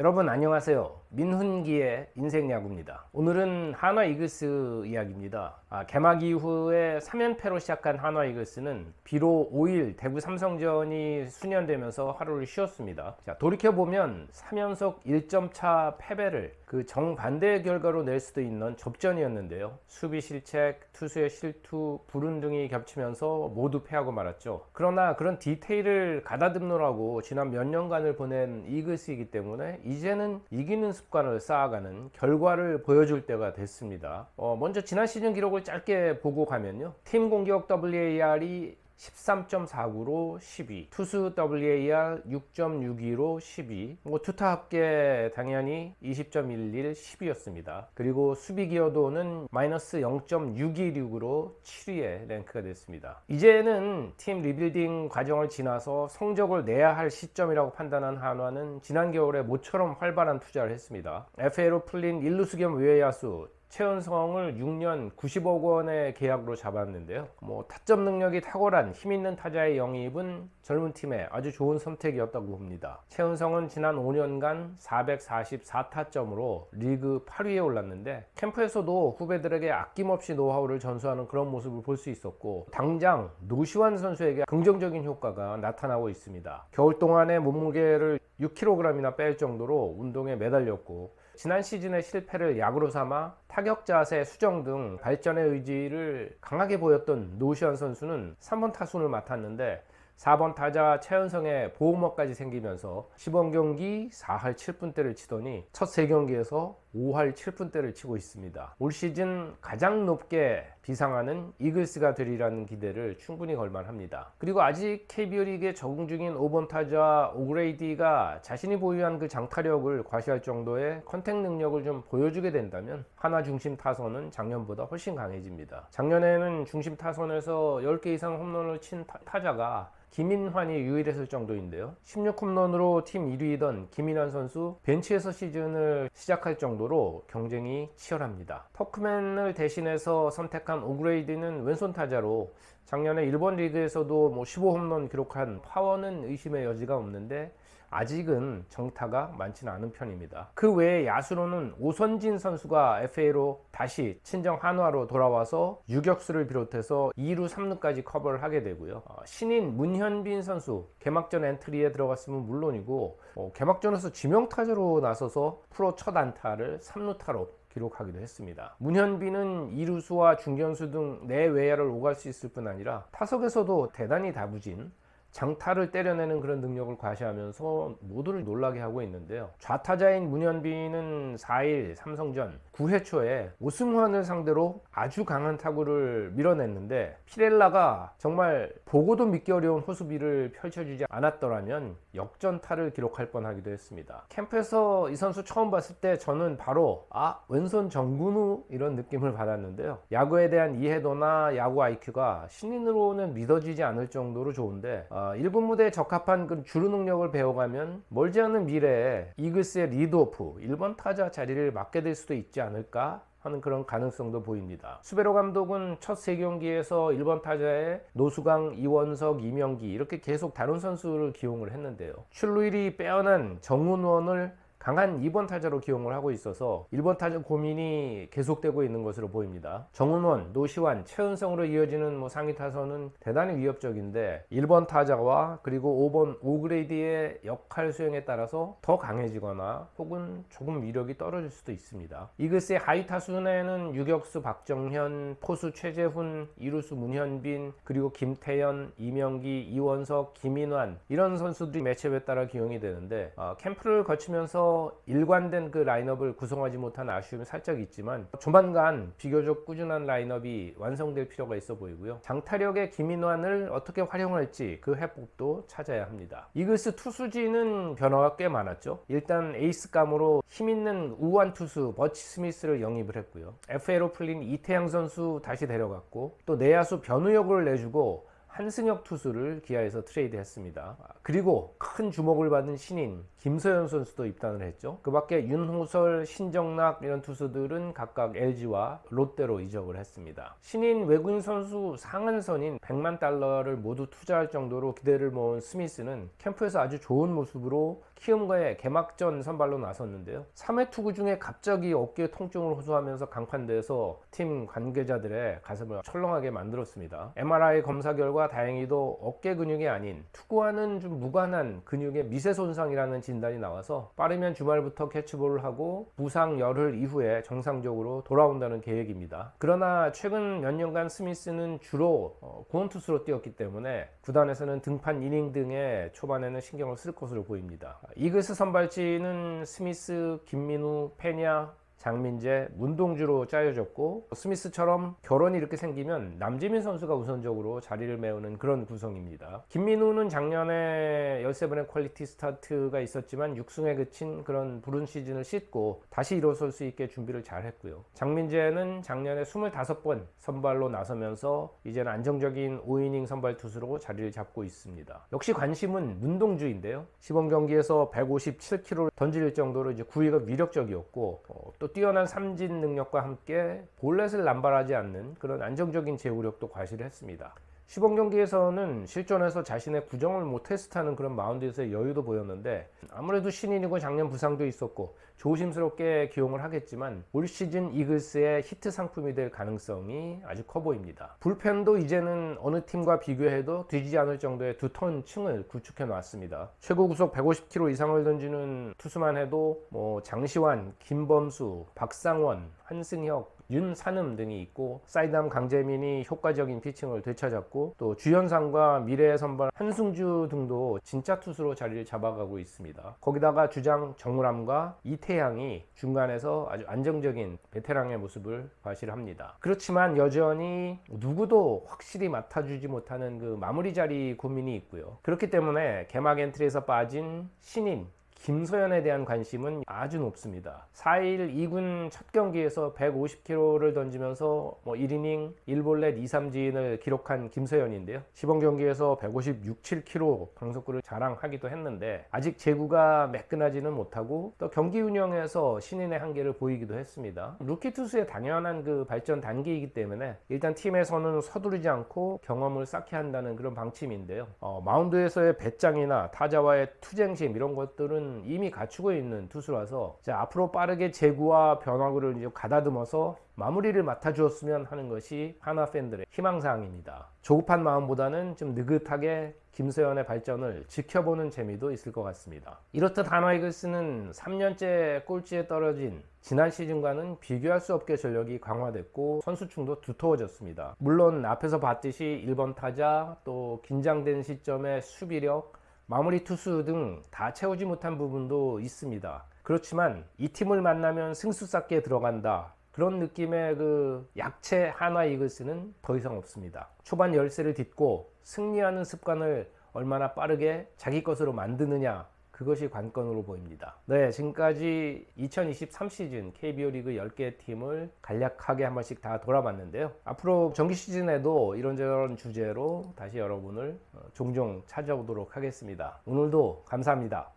여러분 안녕하세요. 민훈기의 인생 야구입니다. 오늘은 한화 이글스 이야기입니다. 아, 개막 이후에 3연패로 시작한 한화 이글스는 비록 5일 대구 삼성전이 수년되면서 하루를 쉬었습니다. 자, 돌이켜보면 3연속 1점 차 패배를 그 정반대의 결과로 낼 수도 있는 접전이었는데요. 수비 실책, 투수의 실투, 불운 등이 겹치면서 모두 패하고 말았죠. 그러나 그런 디테일을 가다듬느라고 지난 몇 년간을 보낸 이글스이기 때문에 이제는 이기는 습관을 쌓아가는 결과를 보여줄 때가 됐습니다. 어, 먼저 지난 시즌 기록을 짧게 보고 가면요. 팀 공격 WAR이 13.49로 12, 투수 WAR 6.62로 12, 뭐 투타 합계 당연히 20.11, 10이었습니다. 그리고 수비 기여도는 마이너스 0.626으로 7위에 랭크가 됐습니다. 이제는 팀 리빌딩 과정을 지나서 성적을 내야 할 시점이라고 판단한 한화는 지난 겨울에 모처럼 활발한 투자를 했습니다. FA로 풀린 일루수 겸 외야수 최은성을 6년 90억 원의 계약으로 잡았는데요. 뭐 타점 능력이 탁월한 힘 있는 타자의 영입은 젊은 팀에 아주 좋은 선택이었다고 봅니다. 최은성은 지난 5년간 444타점으로 리그 8위에 올랐는데 캠프에서도 후배들에게 아낌없이 노하우를 전수하는 그런 모습을 볼 수 있었고 당장 노시환 선수에게 긍정적인 효과가 나타나고 있습니다. 겨울 동안에 몸무게를 6kg이나 뺄 정도로 운동에 매달렸고 지난 시즌의 실패를 약으로 삼아 타격 자세 수정 등 발전의 의지를 강하게 보였던 노시환 선수는 3번 타순을 맡았는데 4번 타자 최은성의 보호막까지 생기면서 시범 경기 4할 7분대를 치더니 첫 3경기에서 5할 7분대를 치고 있습니다. 올 시즌 가장 높게 비상하는 이글스가 되리라는 기대를 충분히 걸만합니다. 그리고 아직 KBO 리그에 적응 중인 5번 타자 오그레이디가 자신이 보유한 그 장타력을 과시할 정도의 컨택 능력을 좀 보여주게 된다면 하나 중심 타선은 작년보다 훨씬 강해집니다. 작년에는 중심 타선에서 10개 이상 홈런을 친 타- 타자가 김인환이 유일했을 정도인데요. 16홈런으로 팀 1위이던 김인환 선수 벤치에서 시즌을 시작할 정도 로 경쟁이 치열합니다. 터크맨을 대신해서 선택한 오그레이드는 왼손 타자로 작년에 일본 리그에서도 뭐 15홈런 기록한 파워는 의심의 여지가 없는데 아직은 정타가 많지는 않은 편입니다. 그 외에 야수로는 오선진 선수가 FA로 다시 친정 한화로 돌아와서 유격수를 비롯해서 2루, 3루까지 커버를 하게 되고요. 어, 신인 문현빈 선수 개막전 엔트리에 들어갔으면 물론이고 어, 개막전에서 지명타자로 나서서 프로 첫 안타를 3루타로 기록하기도 했습니다. 문현빈은 이루수와 중견수 등 내외야를 오갈 수 있을 뿐 아니라 타석에서도 대단히 다부진 장타를 때려내는 그런 능력을 과시하면서 모두를 놀라게 하고 있는데요. 좌타자인 문현빈은 4일 삼성전 9회 초에 오승환을 상대로 아주 강한 타구를 밀어냈는데 피렐라가 정말 보고도 믿기 어려운 호수비를 펼쳐주지 않았더라면 역전타를 기록할 뻔하기도 했습니다. 캠프에서 이 선수 처음 봤을 때 저는 바로 아 왼손 정근우 이런 느낌을 받았는데요. 야구에 대한 이해도나 야구 IQ가 신인으로는 믿어지지 않을 정도로 좋은데 어, 1군 무대에 적합한 그 주루 능력을 배워가면 멀지 않은 미래에 이글스의 리드오프 1번 타자 자리를 맡게 될 수도 있지 않을까 하는 그런 가능성도 보입니다. 수베로 감독은 첫 세 경기에서 1번 타자에 노수강, 이원석, 이명기 이렇게 계속 다른 선수를 기용을 했는데요. 출루율이 빼어난 정은원을 강한 2번 타자로 기용을 하고 있어서 1번 타자 고민이 계속되고 있는 것으로 보입니다. 정은원, 노시환, 최은성으로 이어지는 뭐 상위 타선은 대단히 위협적인데 1번 타자와 그리고 5번 오그레이드의 역할 수행에 따라서 더 강해지거나 혹은 조금 위력이 떨어질 수도 있습니다. 이글스의 하위 타순에는 유격수 박정현, 포수 최재훈, 이루수 문현빈, 그리고 김태현, 이명기, 이원석, 김인환 이런 선수들이 매체에 따라 기용이 되는데 어, 캠프를 거치면서 일관된 그 라인업을 구성하지 못한 아쉬움이 살짝 있지만 조만간 비교적 꾸준한 라인업이 완성될 필요가 있어 보이고요. 장타력의 김인환을 어떻게 활용할지 그 해법도 찾아야 합니다. 이글스 투수진은 변화가 꽤 많았죠. 일단 에이스감으로 힘있는 우완 투수 버치 스미스를 영입을 했고요. FA로 풀린 이태양 선수 다시 데려갔고 또 내야수 변우혁을 내주고 한승혁 투수를 기아에서 트레이드했습니다. 그리고 큰 주목을 받은 신인 김서현 선수도 입단을 했죠. 그 밖에 윤호설, 신정락 이런 투수들은 각각 LG와 롯데로 이적을 했습니다. 신인 외국인 선수 상한선인 100만 달러를 모두 투자할 정도로 기대를 모은 스미스는 캠프에서 아주 좋은 모습으로 키움과의 개막전 선발로 나섰는데요. 3회 투구 중에 갑자기 어깨 통증을 호소하면서 강판돼서 팀 관계자들의 가슴을 철렁하게 만들었습니다. MRI 검사 결과 다행히도 어깨 근육이 아닌 투구와는 좀 무관한 근육의 미세 손상이라는 진 단이 나와서 빠르면 주말부터 캐치볼을 하고 부상 열흘 이후에 정상적으로 돌아온다는 계획입니다. 그러나 최근 몇 년간 스미스는 주로 어, 구원투수로 뛰었기 때문에 구단에서는 등판 이닝 등에 초반에는 신경을 쓸 것으로 보입니다. 이글스 선발진은 스미스, 김민우, 페냐, 장민재, 문동주로 짜여졌고 스미스처럼 결혼이 이렇게 생기면 남지민 선수가 우선적으로 자리를 메우는 그런 구성입니다. 김민우는 작년에 13번의 퀄리티 스타트가 있었지만 6승에 그친 그런 부른 시즌을 씻고 다시 일어설 수 있게 준비를 잘 했고요. 장민재는 작년에 25번 선발로 나서면서 이제는 안정적인 5이닝 선발 투수로 자리를 잡고 있습니다. 역시 관심은 문동주인데요. 시범 경기에서 157km를 던질 정도로 이제 구위가 위력적이었고 어, 또 뛰어난 삼진 능력과 함께 볼넷을 남발하지 않는 그런 안정적인 제구력도 과시했습니다. 시범 경기에서는 실전에서 자신의 구정을 못 테스트하는 그런 마운드에서의 여유도 보였는데 아무래도 신인이고 작년 부상도 있었고 조심스럽게 기용을 하겠지만 올 시즌 이글스의 히트 상품이 될 가능성이 아주 커 보입니다. 불펜도 이제는 어느 팀과 비교해도 뒤지지 않을 정도의 두터운 층을 구축해 놨습니다. 최고 구속 150km 이상을 던지는 투수만 해도 뭐 장시환, 김범수, 박상원, 한승혁, 윤산음 등이 있고 사이담 강재민이 효과적인 피칭을 되찾았고 또 주현상과 미래의 선발 한승주 등도 진짜 투수로 자리를 잡아가고 있습니다. 거기다가 주장 정우람과 이태양이 중간에서 아주 안정적인 베테랑의 모습을 과시합니다. 그렇지만 여전히 누구도 확실히 맡아주지 못하는 그 마무리 자리 고민이 있고요. 그렇기 때문에 개막 엔트리에서 빠진 신인 김서현에 대한 관심은 아주 높습니다. 4일 2군 첫 경기에서 150km를 던지면서 뭐 1이닝 1볼넷 2, 3진을 기록한 김서현인데요. 시범 경기에서 156, 7km 방속구를 자랑하기도 했는데 아직 제구가 매끈하지는 못하고 또 경기 운영에서 신인의 한계를 보이기도 했습니다. 루키 투수의 당연한 그 발전 단계이기 때문에 일단 팀에서는 서두르지 않고 경험을 쌓게 한다는 그런 방침인데요. 어, 마운드에서의 배짱이나 타자와의 투쟁심 이런 것들은 이미 갖추고 있는 투수라서 앞으로 빠르게 제구와 변화구를 이제 가다듬어서 마무리를 맡아주었으면 하는 것이 하나 팬들의 희망사항입니다. 조급한 마음보다는 좀 느긋하게 김서현의 발전을 지켜보는 재미도 있을 것 같습니다. 이렇듯 한화 이글스는 3년째 꼴찌에 떨어진 지난 시즌과는 비교할 수 없게 전력이 강화됐고 선수층도 두터워졌습니다. 물론 앞에서 봤듯이 1번 타자 또 긴장된 시점의 수비력 마무리 투수 등 다 채우지 못한 부분도 있습니다. 그렇지만 이 팀을 만나면 승수 쌓기에 들어간다. 그런 느낌의 그 약체 한화 이글스는 더 이상 없습니다. 초반 열세를 딛고 승리하는 습관을 얼마나 빠르게 자기 것으로 만드느냐 그것이 관건으로 보입니다. 네, 지금까지 2023 시즌 KBO 리그 10개 팀을 간략하게 한 번씩 다 돌아봤는데요. 앞으로 정기 시즌에도 이런저런 주제로 다시 여러분을 어, 종종 찾아오도록 하겠습니다. 오늘도 감사합니다.